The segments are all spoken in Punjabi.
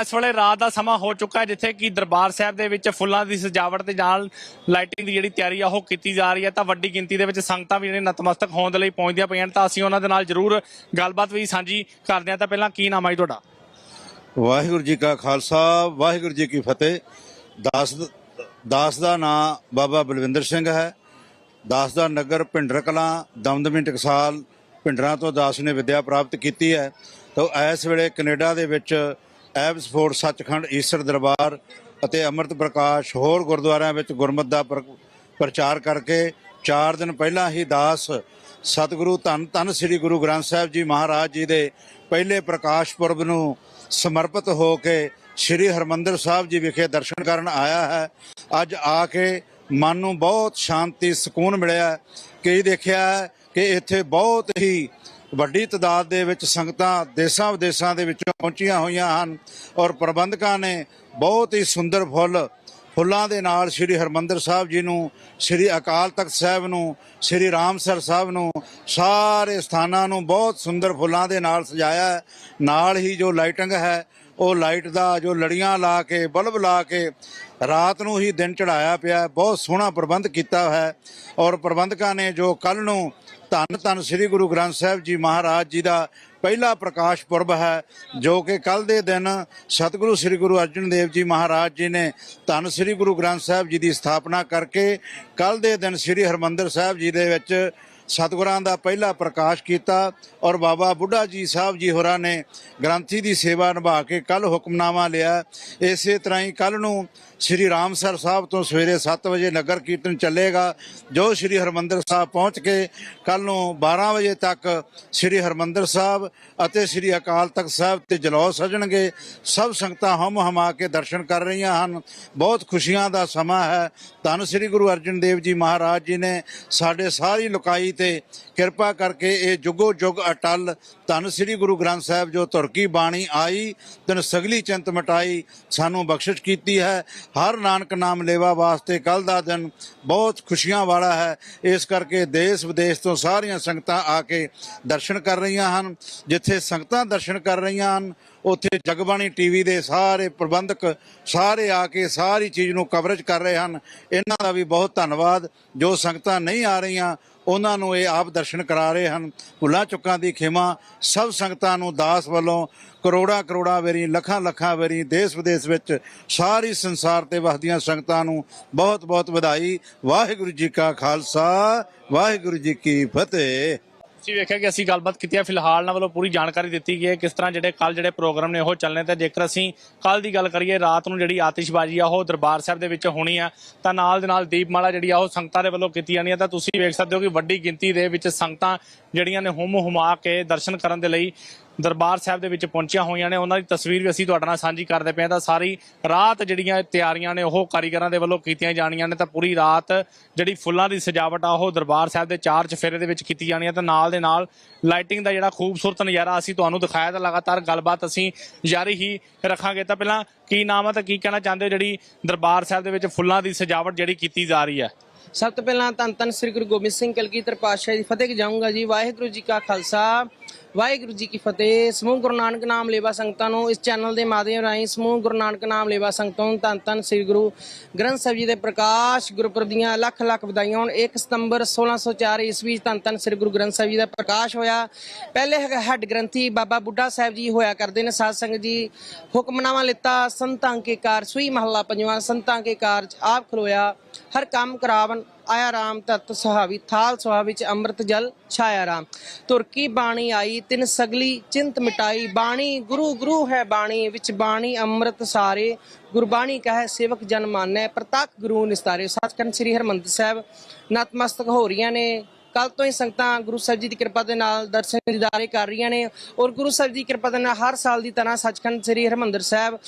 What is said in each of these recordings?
ਇਸ ਵੇਲੇ ਰਾਤ ਦਾ ਸਮਾਂ ਹੋ ਚੁੱਕਾ ਹੈ, ਜਿੱਥੇ ਕਿ ਦਰਬਾਰ ਸਾਹਿਬ ਦੇ ਵਿੱਚ ਫੁੱਲਾਂ ਦੀ ਸਜਾਵਟ ਤੇ ਨਾਲ ਲਾਈਟਿੰਗ ਦੀ ਜਿਹੜੀ ਤਿਆਰੀ ਆ, ਉਹ ਕੀਤੀ ਜਾ ਰਹੀ ਹੈ। ਤਾਂ ਵੱਡੀ ਗਿਣਤੀ ਦੇ ਵਿੱਚ ਸੰਗਤਾਂ ਵੀ ਜਿਹੜੀਆਂ ਨਤਮਸਤਕ ਹੋਣ ਦੇ ਲਈ ਪਹੁੰਚਦੀਆਂ ਪਈਆਂ ਨੇ। ਤਾਂ ਅਸੀਂ ਉਹਨਾਂ ਦੇ ਨਾਲ ਜ਼ਰੂਰ ਗੱਲਬਾਤ ਵੀ ਸਾਂਝੀ ਕਰਦੇ ਹਾਂ। ਤਾਂ ਪਹਿਲਾਂ ਕੀ ਨਾਮ ਹੈ ਜੀ ਤੁਹਾਡਾ? ਵਾਹਿਗੁਰੂ ਜੀ ਕਾ ਖਾਲਸਾ, ਵਾਹਿਗੁਰੂ ਜੀ ਕੀ ਫਤਿਹ। ਦਾਸ ਦਾਸ ਦਾ ਨਾਂ ਬਾਬਾ ਬਲਵਿੰਦਰ ਸਿੰਘ ਹੈ। ਦਾਸ ਦਾ ਨਗਰ ਭਿੰਡਰ ਕਲਾਂ ਦਮਦਮੀ ਟਕਸਾਲ ਭਿੰਡਰਾਂ ਤੋਂ ਦਾਸ ਨੇ ਵਿੱਦਿਆ ਪ੍ਰਾਪਤ ਕੀਤੀ ਹੈ। ਤਾਂ ਇਸ ਵੇਲੇ ਕੈਨੇਡਾ ਦੇ ਵਿੱਚ ਐਬਸ ਐਬਸਫੋਰਡ ਸੱਚਖੰਡ, ਈਸਰ ਦਰਬਾਰ ਅਤੇ ਅੰਮ੍ਰਿਤ ਪ੍ਰਕਾਸ਼ ਹੋਰ ਗੁਰਦੁਆਰਿਆਂ ਵਿੱਚ ਗੁਰਮਤਿ ਦਾ ਪ੍ਰ- ਪ੍ਰਚਾਰ ਕਰਕੇ 4 ਦਿਨ ਪਹਿਲਾਂ ਹੀ ਦਾਸ ਸਤਿਗੁਰੂ ਧੰਨ ਧੰਨ ਸ੍ਰੀ ਗੁਰੂ ਗ੍ਰੰਥ ਸਾਹਿਬ ਜੀ ਮਹਾਰਾਜ ਜੀ ਦੇ ਪਹਿਲੇ ਪ੍ਰਕਾਸ਼ ਪੁਰਬ ਨੂੰ ਸਮਰਪਿਤ ਹੋ ਕੇ ਸ੍ਰੀ ਹਰਮੰਦਰ ਸਾਹਿਬ ਜੀ ਵਿਖੇ ਦਰਸ਼ਨ ਕਰਨ ਆਇਆ ਹੈ। ਅੱਜ ਆ ਕੇ ਮਨ ਨੂੰ ਬਹੁਤ ਸ਼ਾਂਤੀ, ਸਕੂਨ ਮਿਲਿਆ ਕਿ ਦੇਖਿਆ ਹੈ ਕਿ ਇੱਥੇ ਬਹੁਤ ਹੀ ਵੱਡੀ ਤਾਦਾਦ ਦੇ ਵਿੱਚ ਸੰਗਤਾਂ ਦੇਸ਼ਾਂ ਵਿਦੇਸ਼ਾਂ ਦੇ ਵਿੱਚੋਂ ਪਹੁੰਚੀਆਂ ਹੋਈਆਂ ਹਨ ਔਰ ਪ੍ਰਬੰਧਕਾਂ ਨੇ ਬਹੁਤ ਹੀ ਸੁੰਦਰ ਫੁੱਲ, ਫੁੱਲਾਂ ਦੇ ਨਾਲ ਸ੍ਰੀ ਹਰਮੰਦਰ ਸਾਹਿਬ ਜੀ ਨੂੰ, ਸ੍ਰੀ ਅਕਾਲ ਤਖਤ ਸਾਹਿਬ ਨੂੰ, ਸ੍ਰੀ ਰਾਮਸਰ ਸਾਹਿਬ ਨੂੰ, ਸਾਰੇ ਸਥਾਨਾਂ ਨੂੰ ਬਹੁਤ ਸੁੰਦਰ ਫੁੱਲਾਂ ਦੇ ਨਾਲ ਸਜਾਇਆ ਨਾਲ ਹੀ ਜੋ ਲਾਈਟਿੰਗ ਹੈ, ਉਹ ਲਾਈਟ ਦਾ ਜੋ ਲੜੀਆਂ ਲਾ ਕੇ, ਬਲਬ ਲਾ ਕੇ ਰਾਤ ਨੂੰ ਹੀ ਦਿਨ ਚੜਾਇਆ ਪਿਆ ਬਹੁਤ ਸੋਹਣਾ ਪ੍ਰਬੰਧ ਕੀਤਾ ਹੈ ਔਰ ਪ੍ਰਬੰਧਕਾਂ ਨੇ ਜੋ ਕੱਲ ਨੂੰ ਧੰਨ ਧੰਨ ਸ੍ਰੀ ਗੁਰੂ ਗ੍ਰੰਥ ਸਾਹਿਬ ਜੀ ਮਹਾਰਾਜ ਜੀ ਦਾ ਪਹਿਲਾ ਪ੍ਰਕਾਸ਼ ਪੁਰਬ ਹੈ, ਜੋ ਕਿ ਕੱਲ ਦੇ ਦਿਨ ਸਤਿਗੁਰੂ ਸ੍ਰੀ ਗੁਰੂ ਅਰਜਨ ਦੇਵ ਜੀ ਮਹਾਰਾਜ ਜੀ ਨੇ ਧੰਨ ਸ੍ਰੀ ਗੁਰੂ ਗ੍ਰੰਥ ਸਾਹਿਬ ਜੀ ਦੀ ਸਥਾਪਨਾ ਕਰਕੇ ਕੱਲ ਦੇ ਦਿਨ ਸ੍ਰੀ ਹਰਮੰਦਰ ਸਾਹਿਬ ਜੀ ਦੇ ਵਿੱਚ ਸਤਿਗੁਰਾਂ ਦਾ ਪਹਿਲਾ ਪ੍ਰਕਾਸ਼ ਕੀਤਾ ਔਰ ਬਾਬਾ ਬੁੱਢਾ ਜੀ ਸਾਹਿਬ ਜੀ ਹੋਰਾਂ ਨੇ ਗ੍ਰੰਥੀ ਦੀ ਸੇਵਾ ਨਿਭਾ ਕੇ ਕੱਲ ਹੁਕਮਨਾਮਾ ਲਿਆ। ਇਸੇ ਤਰ੍ਹਾਂ ਹੀ ਕੱਲ ਨੂੰ ਸ੍ਰੀ ਰਾਮਸਰ ਸਾਹਿਬ ਤੋਂ ਸਵੇਰੇ 7 ਵਜੇ ਨਗਰ ਕੀਰਤਨ ਚੱਲੇਗਾ, ਜੋ ਸ੍ਰੀ ਹਰਮੰਦਰ ਸਾਹਿਬ ਪਹੁੰਚ ਕੇ ਕੱਲ ਨੂੰ 12 ਵਜੇ ਤੱਕ ਸ੍ਰੀ ਹਰਮੰਦਰ ਸਾਹਿਬ ਅਤੇ ਸ੍ਰੀ ਅਕਾਲ ਤਖਤ ਸਾਹਿਬ ਤੇ ਜਲੌ ਸਜਣਗੇ। ਸਭ ਸੰਗਤਾਂ ਹਮ ਹਮਾ ਕੇ ਦਰਸ਼ਨ ਕਰ ਰਹੀਆਂ ਹਨ। ਬਹੁਤ ਖੁਸ਼ੀਆਂ ਦਾ ਸਮਾਂ ਹੈ। ਧੰਨ ਸ੍ਰੀ ਗੁਰੂ ਅਰਜਨ ਦੇਵ ਜੀ ਮਹਾਰਾਜ ਜੀ ਨੇ ਸਾਡੇ ਸਾਰੀ ਲੁਕਾਈ ਤੇ ਕਿਰਪਾ ਕਰਕੇ ਇਹ ਜੁਗੋ ਜੁਗ ਅਟਲ ਧੰਨ ਸ੍ਰੀ ਗੁਰੂ ਗ੍ਰੰਥ ਸਾਹਿਬ ਜੋ ਤੁਰਕੀ ਬਾਣੀ ਆਈ ਤਨ ਸਗਲੀ ਚਿੰਤ ਮਟਾਈ, ਸਾਨੂੰ ਬਖਸ਼ਿਸ਼ ਕੀਤੀ ਹੈ। ਹਰ ਨਾਨਕ ਨਾਮ ਲੇਵਾ ਵਾਸਤੇ ਕੱਲ ਦਾ ਦਿਨ ਬਹੁਤ ਖੁਸ਼ੀਆਂ ਵਾਲਾ ਹੈ। ਇਸ ਕਰਕੇ ਦੇਸ਼ ਵਿਦੇਸ਼ ਤੋਂ ਸਾਰੀਆਂ ਸੰਗਤਾਂ ਆ ਕੇ ਦਰਸ਼ਨ ਕਰ ਰਹੀਆਂ ਹਨ। ਜਿੱਥੇ ਸੰਗਤਾਂ ਦਰਸ਼ਨ ਕਰ ਰਹੀਆਂ ਹਨ, ਉੱਥੇ ਜਗਬਾਣੀ ਟੀਵੀ ਦੇ ਸਾਰੇ ਪ੍ਰਬੰਧਕ ਸਾਰੇ ਆ ਕੇ ਸਾਰੀ ਚੀਜ਼ ਨੂੰ ਕਵਰੇਜ ਕਰ ਰਹੇ ਹਨ। ਇਹਨਾਂ ਦਾ ਵੀ ਬਹੁਤ ਧੰਨਵਾਦ। ਜੋ ਸੰਗਤਾਂ ਨਹੀਂ ਆ ਰਹੀਆਂ, ਉਹਨਾਂ ਨੂੰ ਇਹ ਆਪ ਦਰਸ਼ਨ ਕਰਾ ਰਹੇ ਹਨ। ਭੁੱਲਾਂ ਚੁੱਕਾਂ ਦੀ ਖਿਮਾ ਸਭ ਸੰਗਤਾਂ ਨੂੰ ਦਾਸ ਵੱਲੋਂ ਕਰੋੜਾਂ ਕਰੋੜਾਂ ਵੇਰੀ ਲੱਖਾਂ ਲੱਖਾਂ ਵੇਰੀ ਦੇਸ਼ ਵਿਦੇਸ਼ ਵਿੱਚ ਸਾਰੀ ਸੰਸਾਰ ਤੇ ਵਸਦੀਆਂ ਸੰਗਤਾਂ ਨੂੰ ਬਹੁਤ ਬਹੁਤ ਵਧਾਈ। ਵਾਹਿਗੁਰੂ ਜੀ ਕਾ ਖਾਲਸਾ, ਵਾਹਿਗੁਰੂ ਜੀ ਕੀ ਫਤਿਹ। ਤੁਸੀਂ ਵੇਖਿਆ ਕਿ ਅਸੀਂ ਗੱਲਬਾਤ ਕੀਤੀ ਹੈ, ਫਿਲਹਾਲ ਨਾਲ ਵੱਲੋਂ ਪੂਰੀ ਜਾਣਕਾਰੀ ਦਿੱਤੀ ਗਈ ਹੈ ਕਿਸ ਤਰ੍ਹਾਂ ਜਿਹੜੇ ਕੱਲ ਜਿਹੜੇ ਪ੍ਰੋਗਰਾਮ ਨੇ ਉਹ ਚੱਲਣੇ ਤੇ ਜੇਕਰ ਅਸੀਂ ਕੱਲ ਦੀ ਗੱਲ ਕਰੀਏ, ਰਾਤ ਨੂੰ ਜਿਹੜੀ ਆਤਿਸ਼ਬਾਜ਼ੀ ਆ, ਉਹ ਦਰਬਾਰ ਸਾਹਿਬ ਦੇ ਵਿੱਚ ਹੋਣੀ ਆ, ਤਾਂ ਨਾਲ ਦੇ ਨਾਲ ਦੀਪਮਾਲਾ ਜਿਹੜੀ ਆ, ਉਹ ਸੰਗਤਾਂ ਦੇ ਵੱਲੋਂ ਕੀਤੀ ਜਾਣੀ ਆ, ਤਾਂ ਤੁਸੀਂ ਵੇਖ ਸਕਦੇ ਹੋ ਕਿ ਵੱਡੀ ਗਿਣਤੀ ਦੇ ਵਿੱਚ ਸੰਗਤਾਂ ਜਿਹੜੀਆਂ ਨੇ ਹੁਮ ਹੁਮਾ ਕੇ ਦਰਸ਼ਨ ਕਰਨ ਦੇ ਲਈ ਦਰਬਾਰ ਸਾਹਿਬ ਦੇ ਵਿੱਚ ਪਹੁੰਚੀਆਂ ਹੋਈਆਂ ਨੇ। ਉਹਨਾਂ ਦੀ ਤਸਵੀਰ ਵੀ ਅਸੀਂ ਤੁਹਾਡੇ ਨਾਲ ਸਾਂਝੀ ਕਰਦੇ ਪਏ ਹਾਂ। ਤਾਂ ਸਾਰੀ ਰਾਤ ਜਿਹੜੀਆਂ ਤਿਆਰੀਆਂ ਨੇ, ਉਹ ਕਾਰੀਗਰਾਂ ਦੇ ਵੱਲੋਂ ਕੀਤੀਆਂ ਜਾਣੀਆਂ ਨੇ। ਤਾਂ ਪੂਰੀ ਰਾਤ ਜਿਹੜੀ ਫੁੱਲਾਂ ਦੀ ਸਜਾਵਟ ਆ, ਉਹ ਦਰਬਾਰ ਸਾਹਿਬ ਦੇ ਚਾਰ ਚਫੇਰੇ ਦੇ ਵਿੱਚ ਕੀਤੀ ਜਾਣੀ ਹੈ। ਤਾਂ ਨਾਲ ਦੇ ਨਾਲ ਲਾਈਟਿੰਗ ਦਾ ਜਿਹੜਾ ਖੂਬਸੂਰਤ ਨਜ਼ਾਰਾ ਅਸੀਂ ਤੁਹਾਨੂੰ ਦਿਖਾਇਆ ਤਾਂ ਲਗਾਤਾਰ ਗੱਲਬਾਤ ਅਸੀਂ ਜਾਰੀ ਹੀ ਰੱਖਾਂਗੇ। ਤਾਂ ਪਹਿਲਾਂ ਕੀ ਨਾਮ ਹੈ ਤਾਂ ਕੀ ਕਹਿਣਾ ਚਾਹੁੰਦੇ ਹੋ ਜਿਹੜੀ ਦਰਬਾਰ ਸਾਹਿਬ ਦੇ ਵਿੱਚ ਫੁੱਲਾਂ ਦੀ ਸਜਾਵਟ ਜਿਹੜੀ ਕੀਤੀ ਜਾ ਰਹੀ ਹੈ? ਸਭ ਤੋਂ ਪਹਿਲਾਂ ਧੰਨ ਧੰਨ ਸ੍ਰੀ ਗੁਰੂ ਗੋਬਿੰਦ ਸਿੰਘ ਕਲਗੀਧਰ ਪਾਤਸ਼ਾਹ ਦੀ ਫਤਿਹ ਜਾਊਂਗਾ ਜੀ। ਵਾਹਿਗੁਰੂ ਜੀ ਕਾ ਖਾਲਸਾ। ਵਾਹਿਗੁਰੂ ਜੀ ਕੀ ਫਤਿਹ। ਸਮੂਹ ਗੁਰੂ ਨਾਨਕ ਨਾਮ ਲੇਵਾ ਸੰਗਤਾਂ ਨੂੰ ਇਸ ਚੈਨਲ ਦੇ ਮਾਧਿਅਮ ਰਾਹੀਂ ਸਮੂਹ ਗੁਰੂ ਨਾਨਕ ਨਾਮ ਲੇਵਾ ਸੰਗਤਾਂ ਨੂੰ ਧੰਨ ਧੰਨ ਸ੍ਰੀ ਗੁਰੂ ਗ੍ਰੰਥ ਸਾਹਿਬ ਜੀ ਦੇ ਪ੍ਰਕਾਸ਼ ਗੁਰਪੁਰਬ ਦੀਆਂ ਲੱਖ ਲੱਖ ਵਧਾਈਆਂ ਹੋਣ। 1 ਸਤੰਬਰ 1604 ਈਸਵੀ 'ਚ ਧੰਨ ਧੰਨ ਸ੍ਰੀ ਗੁਰੂ ਗ੍ਰੰਥ ਸਾਹਿਬ ਜੀ ਦਾ ਪ੍ਰਕਾਸ਼ ਹੋਇਆ। ਪਹਿਲੇ ਹੈਗਾ ਗ੍ਰੰਥੀ ਬਾਬਾ ਬੁੱਢਾ ਸਾਹਿਬ ਜੀ ਹੋਇਆ ਕਰਦੇ ਨੇ ਸਾਧ ਸੰਗਤ ਜੀ। ਹੁਕਮਨਾਮਾ ਲਿੱਤਾ, ਸੰਤਾਂ ਕੇ ਕਾਰ ਸੂਈ ਮਹੱਲਾ ਪੰਜਵਾਂ, ਸੰਤਾਂ ਕੇ ਕਾਰਜ ਆਪ ਖਲੋਇਆ। ਹਰ ਕੰਮ ਕਰਾਵਨ ਆਇਆ ਰਾਮ ਤਤ ਸੁਹਾਵੀ, ਥਾਲ ਸੁਹਾ ਵਿੱਚ ਅੰਮ੍ਰਿਤ ਜਲ ਛਾਇਆ ਰਾਮ। ਤੁਰਕੀ ਬਾਣੀ ਆਈ, ਤਿੰਨ ਸਗਲੀ ਚਿੰਤ ਮਿਟਾਈ। ਬਾਣੀ, ਗੁਰੂ ਗੁਰੂ ਹੈ ਬਾਣੀ, ਵਿੱਚ ਬਾਣੀ ਅੰਮ੍ਰਿਤ ਸਾਰੇ। ਗੁਰਬਾਣੀ ਕਹੈ, ਸੇਵਕ ਜਨ ਮਾਨੈ, ਪ੍ਰਤੱਖ ਗੁਰੂ ਨਿਸਤਾਰੇ। ਸੱਚਖੰਡ ਸ੍ਰੀ ਹਰਮੰਦਰ ਸਾਹਿਬ ਨਤਮਸਤਕ ਹੋ ਰਹੀਆਂ ਨੇ। ਕੱਲ ਤੋਂ ਹੀ ਸੰਗਤਾਂ ਗੁਰੂ ਸਾਹਿਬ ਜੀ ਦੀ ਕਿਰਪਾ ਦੇ ਨਾਲ ਦਰਸ਼ਨ ਦੀਦਾਰੇ ਕਰ ਰਹੀਆਂ ਨੇ। ਔਰ ਗੁਰੂ ਸਾਹਿਬ ਜੀ ਦੀ ਕਿਰਪਾ ਦੇ ਨਾਲ ਹਰ ਸਾਲ ਦੀ ਤਰ੍ਹਾਂ ਸੱਚਖੰਡ ਸ੍ਰੀ ਹਰਮੰਦਰ ਸਾਹਿਬ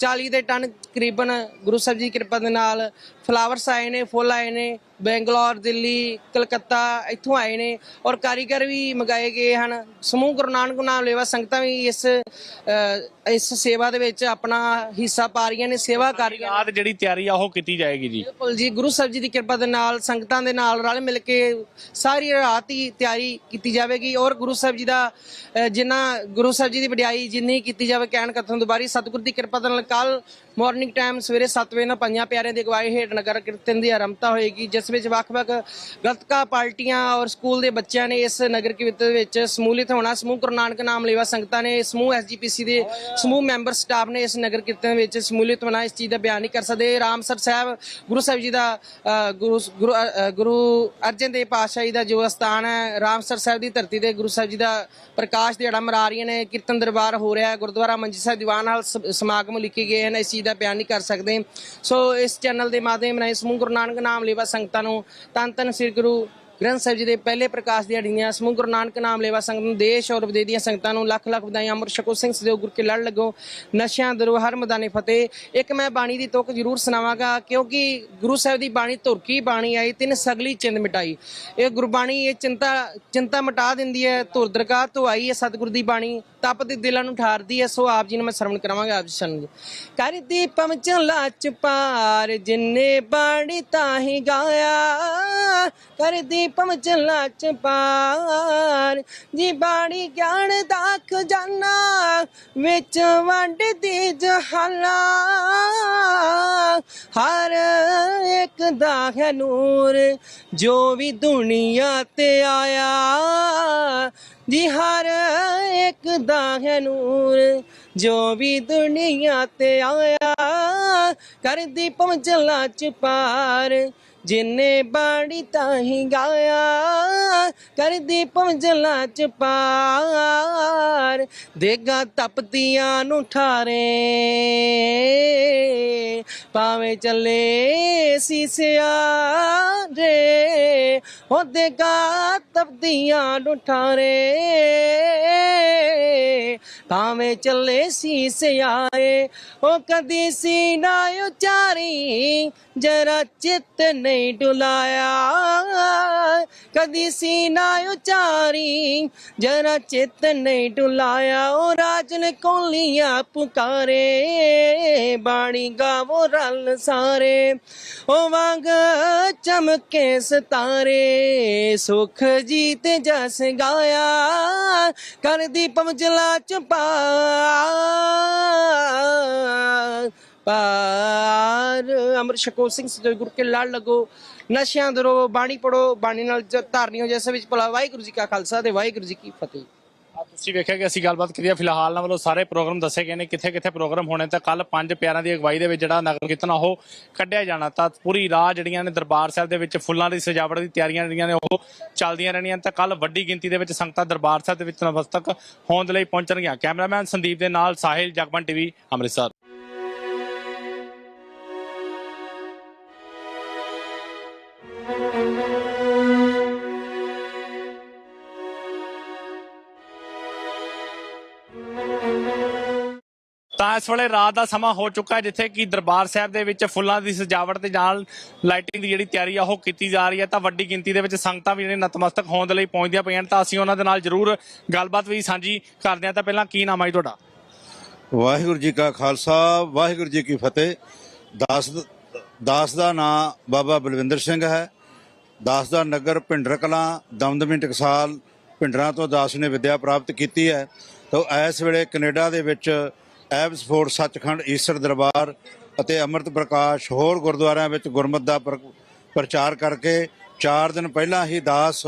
40 ਦੇ ਟਨ ਤਕਰੀਬਨ ਗੁਰੂ ਸਾਹਿਬ ਜੀ ਦੀ ਕਿਰਪਾ ਦੇ ਨਾਲ ਫਲਾਵਰਸ ਆਏ ਨੇ ਫੁੱਲ ਆਏ ਨੇ ਬੈਂਗਲੌਰ ਦਿੱਲੀ ਕਲਕੱਤਾ ਇੱਥੋਂ ਆਏ ਨੇ ਔਰ ਕਾਰੀਗਰ ਵੀ ਮੰਗਾਏ ਗਏ ਹਨ। ਸਮੂਹ ਗੁਰੂ ਨਾਨਕ ਨਾਮ ਲੇਵਾ ਸੰਗਤਾਂ ਵੀ ਇਸ ਇਸ ਸੇਵਾ ਦੇ ਵਿੱਚ ਆਪਣਾ ਹਿੱਸਾ ਪਾ ਰਹੀਆਂ ਨੇ ਸੇਵਾ ਕਰ ਰਹੀਆਂ ਨੇ। ਰਾਤ ਜਿਹੜੀ ਤਿਆਰੀ ਆ ਉਹ ਕੀਤੀ ਜਾਏਗੀ ਜੀ। ਬਿਲਕੁਲ ਜੀ ਗੁਰੂ ਸਾਹਿਬ ਜੀ ਦੀ ਕਿਰਪਾ ਦੇ ਨਾਲ ਸੰਗਤਾਂ ਦੇ ਨਾਲ ਰਲ ਮਿਲ ਕੇ ਸਾਰੀ ਰਾਤ ਹੀ ਤਿਆਰੀ ਕੀਤੀ ਜਾਵੇਗੀ ਔਰ ਗੁਰੂ ਸਾਹਿਬ ਜੀ ਦਾ ਜਿੰਨਾ ਗੁਰੂ ਸਾਹਿਬ ਜੀ ਦੀ ਵਡਿਆਈ ਜਿੰਨੀ ਕੀਤੀ ਜਾਵੇ ਕਹਿਣ ਕਥਨ ਦੁਬਾਰੀ ਸਤਿਗੁਰ ਦੀ ਕਿਰਪਾ ਦੇ ਨਾਲ ਕੱਲ ਮਾਰਨਿੰਗ ਟਾਈਮ ਸਵੇਰੇ 7 ਵਜੇ ਨਾਲ ਪੰਜਾਂ ਪਿਆਰਿਆਂ ਦੀ ਅਗਵਾਈ ਹੇਠ ਨਗਰ ਕੀਰਤਨ ਦੀ ਆਰੰਭਤਾ ਹੋਏਗੀ, ਜਿਸ ਵਿੱਚ ਵੱਖ-ਵੱਖ ਗਤਕਾ ਪਾਰਟੀਆਂ ਔਰ ਸਕੂਲ ਦੇ ਬੱਚਿਆਂ ਨੇ ਇਸ ਨਗਰ ਕੀਰਤਨ ਵਿੱਚ ਸਮੂਲਿਤ ਹੋਣਾ, ਸਮੂਹ ਗੁਰੂ ਨਾਨਕ ਨਾਮ ਲੇਵਾ ਸੰਗਤਾਂ ਨੇ, ਸਮੂਹ ਐਸਜੀਪੀਸੀ ਦੇ ਸਮੂਹ ਮੈਂਬਰ ਸਟਾਫ ਨੇ ਇਸ ਨਗਰ ਕੀਰਤਨ ਵਿੱਚ ਸਮੂਲਿਤ ਹੋਣਾ, ਇਸ ਚੀਜ਼ ਦਾ ਬਿਆਨ ਨਹੀਂ ਕਰ ਸਕਦੇ। ਰਾਮਸਰ ਸਾਹਿਬ, ਗੁਰੂ ਸਾਹਿਬ ਜੀ ਦਾ ਗੁਰੂ ਗੁਰੂ ਗੁਰੂ ਅਰਜਨ ਦੇਵ ਪਾਤਸ਼ਾਹ ਜੀ ਦਾ ਜੋ ਸਥਾਨ ਹੈ ਰਾਮਸਰ ਸਾਹਿਬ ਦੀ ਧਰਤੀ ਤੇ ਗੁਰੂ ਸਾਹਿਬ ਜੀ ਦਾ ਪ੍ਰਕਾਸ਼ ਦਿਹਾੜਾ ਮਰਾ ਰਹੀਆਂ ਨੇ, ਕੀਰਤਨ ਦਰਬਾਰ ਹੋ ਰਿਹਾ ਹੈ, ਗੁਰਦੁਆਰਾ ਮੰਜੀ ਸਾਹਿਬ ਦੀਵਾਨ ਹਾਲ ਸ- ਸਮਾਗਮ ਲਿਖੇ ਗਏ ਹਨ, ਇਸ ਚੀਜ਼ ਦਾ ਬਿਆਨ ਨਹੀਂ ਕਰ ਸਕਦੇ। ਸੋ ਇਸ ਚੈਨਲ ਦੇ ਮਾਧਿਅਮ ਰਾਹੀਂ ਸਮੂਹ ਗੁਰੂ ਨਾਨਕ ਨਾਮ ਲੇਵਾ ਸੰਗਤਾਂ ਨੂੰ ਤਨ ਤਨ ਸ੍ਰੀ ਗੁਰੂ ਗ੍ਰੰਥ ਸਾਹਿਬ ਜੀ ਦੇ ਪਹਿਲੇ ਪ੍ਰਕਾਸ਼ ਦਿਹਾੜੀ ਦੀਆਂ ਸਮੂਹ ਗੁਰੂ ਨਾਨਕ ਨਾਮ ਲੇਵਾ ਸੰਗਤ ਨੂੰ ਦੇਸ਼ ਔਰ ਵਿਦੇਸ਼ ਦੀਆਂ ਸੰਗਤਾਂ ਨੂੰ ਲੱਖ ਲੱਖ ਵਧਾਈਆਂ। ਅਮਰ ਛਕੋ ਸਿੰਘ ਸਦੇਵ ਗੁਰ ਕੇ ਲੜ ਲੱਗੋ, ਨਸ਼ਿਆਂ ਦਰੋ ਹਰ ਮੈਦਾਨੇ ਫਤਿਹ। ਇੱਕ ਮੈਂ ਬਾਣੀ ਦੀ ਤੁਕ ਜ਼ਰੂਰ ਸੁਣਾਵਾਂਗਾ, ਕਿਉਂਕਿ ਗੁਰੂ ਸਾਹਿਬ ਦੀ ਬਾਣੀ ਧੁਰਕੀ ਬਾਣੀ ਆਈ, ਤਿੰਨ ਸਗਲੀ ਚਿੰਤ ਮਿਟਾਈ। ਇਹ ਗੁਰਬਾਣੀ ਇਹ ਚਿੰਤਾ ਚਿੰਤਾ ਮਿਟਾ ਦਿੰਦੀ ਹੈ, ਧੁਰ ਦਰਗਾਹ ਤੋਂ ਆਈ ਹੈ ਸਤਿਗੁਰ ਦੀ ਬਾਣੀ, ਤਪ ਦੇ ਦਿਲਾਂ ਨੂੰ ਠਾਰਦੀ ਹੈ, ਸੋ ਆਪ ਜੀ ਨੂੰ ਮੈਂ ਸਰਵਣ ਕਰਾਵਾਂਗਾ ਆਪ ਜੀ ਸਾਨੂੰ। ਕਰਦੀ ਪਮਚਨ ਲਾਚ ਪਾਰ, ਜਿੰਨੇ ਬਾਣੀ ਤਾਹੀ ਗਾਇਆ ਕਰਦੀ ਪਮਚਨ ਚ ਪਾਰ। ਜੀ ਬਾਣੀ ਗਿਆਨ ਦਾ ਖਜ਼ਾਨਾ ਵਿੱਚ ਵੰਡਦੀ ਜਹਾਨਾ ਹਰ ਇੱਕ ਦਾ ਹੈ ਨੂਰ, ਜੋ ਵੀ ਦੁਨੀਆ ਤੇ ਆਇਆ। ਜੀ ਹਰ ਇੱਕ ਦਾ ਹੈ ਨੂਰ, ਜੋ ਵੀ ਦੁਨੀਆ ਤੇ ਆਇਆ। ਕਰਦੀ ਪਹੁੰਚਲਾ ਚ ਪਾਰ। ਜਿਨੇ ਬਾਣੀ ਤਾਹੀ ਗਾਇਆ, ਕਰਦੀ ਪਹੁੰਚਲਾ ਚ ਪਾਰ, ਦੇਗਾ ਤਪਤੀਆਂ ਨੂੰ ਠਾਰੇ। ਪਾਵੇਂ ਚੱਲੇ ਸੀਸਿਆ ਰੇ ਹੋ ਦੇਗਾ ਤਪਤੀਆਂ ਨੂੰ ਠਾਰੇ ਭਾਵੇਂ ਚੱਲੇ ਸੀਸ ਆਏ ਉਹ ਕਦੀ ਸੀ ਨਾ ਉਚਾਰੀ, ਜਰਾ ਚਿੱਤ ਨਹੀਂ ਡੁਲਾਇਆ। ਕਦੀ ਸੀ ਨਾ ਉਚਾਰੀ, ਜਰਾ ਚਿੱਤ ਨਹੀਂ ਡੁਲਾਇਆ। ਉਹ ਰਾਜਨ ਕੋਲੀਆਂ ਪੁਕਾਰੇ, ਬਾਣੀ ਗਾਵੋ ਰਲ ਸਾਰੇ। ਉਹ ਵਾਂਗ ਚਮਕੇ ਸਤਾਰੇ, ਸੁਖ ਜੀਤ ਜਸ ਗਾਇਆ, ਕਰਦੀ ਪਮਜਲਾ ਚ ਪਾਰ ਪਾਰ ਅਮਰ ਸ਼ਕੋ ਸਿੰਘ ਸਤਿ ਗੁਰ ਕੇ ਲੜ ਲਗੋ। ਨਸ਼ਿਆਂ ਦਰੋ ਬਾਣੀ ਪੜੋ, ਬਾਣੀ ਨਾਲ ਧਾਰਨੀ ਹੋ ਜੈਸੇ ਵਿੱਚ ਭਲਾ ਵਾਹਿਗੁਰੂ ਜੀ ਕਾ ਖਾਲਸਾ ਤੇ ਵਾਹਿਗੁਰੂ ਜੀ ਕੀ ਫਤਿਹ। ਤੁਸੀਂ ਵੇਖਿਆ ਕਿ ਅਸੀਂ ਗੱਲਬਾਤ ਕੀਤੀ ਹੈ ਫਿਲਹਾਲ ਨਾਲ ਵੱਲੋਂ ਸਾਰੇ ਪ੍ਰੋਗਰਾਮ ਦੱਸੇ ਗਏ ਨੇ ਕਿੱਥੇ ਕਿੱਥੇ ਪ੍ਰੋਗਰਾਮ ਹੋਣੇ ਤਾਂ ਕੱਲ ਪੰਜ ਪਿਆਰਾਂ ਦੀ ਅਗਵਾਈ ਦੇ ਵਿੱਚ ਜਿਹੜਾ ਨਗਰ ਕੀਰਤਨ ਆ, ਉਹ ਕੱਢਿਆ ਜਾਣਾ। ਤਾਂ ਪੂਰੀ ਰਾਹ ਜਿਹੜੀਆਂ ਨੇ ਦਰਬਾਰ ਸਾਹਿਬ ਦੇ ਵਿੱਚ ਫੁੱਲਾਂ ਦੀ ਸਜਾਵਟ ਦੀ ਤਿਆਰੀਆਂ ਜਿਹੜੀਆਂ ਨੇ, ਉਹ ਚੱਲਦੀਆਂ ਰਹਿਣੀਆਂ ਤਾਂ ਕੱਲ ਵੱਡੀ ਗਿਣਤੀ ਦੇ ਵਿੱਚ ਸੰਗਤਾਂ ਦਰਬਾਰ ਸਾਹਿਬ ਦੇ ਵਿੱਚ ਨਮਸਤਕ ਹੋਣ ਦੇ ਲਈ ਪਹੁੰਚਣਗੀਆਂ। ਕੈਮਰਾਮੈਨ ਸੰਦੀਪ ਦੇ ਨਾਲ ਸਾਹਿਲ ਜਗਮਨ ਟੀਵੀ, ਅੰਮ੍ਰਿਤਸਰ। ਇਸ ਵੇਲੇ ਰਾਤ ਦਾ ਸਮਾਂ ਹੋ ਚੁੱਕਾ ਹੈ, ਜਿੱਥੇ ਕਿ ਦਰਬਾਰ ਸਾਹਿਬ ਦੇ ਵਿੱਚ ਫੁੱਲਾਂ ਦੀ ਸਜਾਵਟ ਤੇ ਨਾਲ ਲਾਈਟਿੰਗ ਦੀ ਜਿਹੜੀ ਤਿਆਰੀ ਆ, ਉਹ ਕੀਤੀ ਜਾ ਰਹੀ ਹੈ। ਤਾਂ ਵੱਡੀ ਗਿਣਤੀ ਦੇ ਵਿੱਚ ਸੰਗਤਾਂ ਵੀ ਜਿਹੜੇ ਨਤਮਸਤਕ ਹੋਣ ਦੇ ਲਈ ਪਹੁੰਚਦੀਆਂ ਪਈਆਂ ਨੇ। ਤਾਂ ਅਸੀਂ ਉਹਨਾਂ ਦੇ ਨਾਲ ਜ਼ਰੂਰ ਗੱਲਬਾਤ ਵੀ ਸਾਂਝੀ ਕਰਦੇ ਹਾਂ। ਤਾਂ ਪਹਿਲਾਂ ਕੀ ਨਾਮ ਹੈ ਜੀ ਤੁਹਾਡਾ? ਵਾਹਿਗੁਰੂ ਜੀ ਕਾ ਖਾਲਸਾ, ਵਾਹਿਗੁਰੂ ਜੀ ਕੀ ਫਤਿਹ। ਦਾਸ ਦਾਸ ਦਾ ਨਾਂ ਬਾਬਾ ਬਲਵਿੰਦਰ ਸਿੰਘ ਹੈ। ਦਾਸ ਦਾ ਨਗਰ ਭਿੰਡਰ ਕਲਾਂ ਦਮਦਮੀ ਟਕਸਾਲ, ਭਿੰਡਰਾਂ ਤੋਂ ਦਾਸ ਨੇ ਵਿੱਦਿਆ ਪ੍ਰਾਪਤ ਕੀਤੀ ਹੈ। ਤਾਂ ਇਸ ਵੇਲੇ ਕੈਨੇਡਾ ਦੇ ਵਿੱਚ ਐਬਸ ਐਬਸਫੋਰਡ ਸੱਚਖੰਡ, ਈਸਰ ਦਰਬਾਰ ਅਤੇ ਅੰਮ੍ਰਿਤ ਪ੍ਰਕਾਸ਼ ਹੋਰ ਗੁਰਦੁਆਰਿਆਂ ਵਿੱਚ ਗੁਰਮਤ ਦਾ ਪ੍ਰ- ਪ੍ਰਚਾਰ ਕਰਕੇ 4 ਦਿਨ ਪਹਿਲਾਂ ਹੀ ਦਾਸ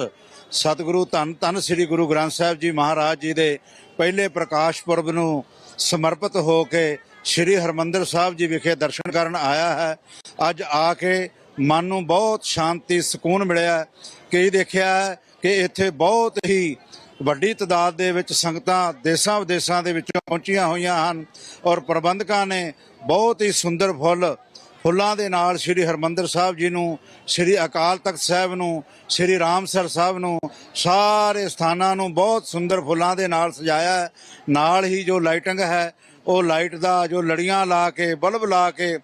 ਸਤਿਗੁਰੂ ਧੰਨ ਧੰਨ ਸ੍ਰੀ ਗੁਰੂ ਗ੍ਰੰਥ ਸਾਹਿਬ ਜੀ ਮਹਾਰਾਜ ਜੀ ਦੇ ਪਹਿਲੇ ਪ੍ਰਕਾਸ਼ ਪੁਰਬ ਨੂੰ ਸਮਰਪਿਤ ਹੋ ਕੇ ਸ੍ਰੀ ਹਰਮੰਦਰ ਸਾਹਿਬ ਜੀ ਵਿਖੇ ਦਰਸ਼ਨ ਕਰਨ ਆਇਆ ਹੈ। ਅੱਜ ਆ ਕੇ ਮਨ ਨੂੰ ਬਹੁਤ ਸ਼ਾਂਤੀ, ਸਕੂਨ ਮਿਲਿਆ ਕਿ ਦੇਖਿਆ ਹੈ ਕਿ ਇੱਥੇ ਬਹੁਤ ਹੀ ਵੱਡੀ ਤਦਾਦ ਦੇ ਵਿੱਚ ਸੰਗਤਾਂ ਦੇਸ਼ਾਂ ਵਿਦੇਸ਼ਾਂ ਦੇ ਵਿੱਚੋਂ ਪਹੁੰਚੀਆਂ ਹੋਈਆਂ ਹਨ ਔਰ ਪ੍ਰਬੰਧਕਾਂ ਨੇ ਬਹੁਤ ਹੀ ਸੁੰਦਰ ਫੁੱਲ ਫੁੱਲਾਂ ਦੇ ਨਾਲ ਸ੍ਰੀ ਹਰਮੰਦਰ ਸਾਹਿਬ ਜੀ ਨੂੰ, ਸ੍ਰੀ ਅਕਾਲ ਤਖਤ ਸਾਹਿਬ ਨੂੰ, ਸ੍ਰੀ ਰਾਮਸਰ ਸਾਹਿਬ ਨੂੰ, ਸਾਰੇ ਸਥਾਨਾਂ ਨੂੰ ਬਹੁਤ ਸੁੰਦਰ ਫੁੱਲਾਂ ਦੇ ਨਾਲ ਸਜਾਇਆ ਨਾਲ ਹੀ ਜੋ ਲਾਈਟਿੰਗ ਹੈ, ਉਹ ਲਾਈਟ ਦਾ ਜੋ ਲੜੀਆਂ ਲਾ ਕੇ, ਬਲਬ ਲਾ ਕੇ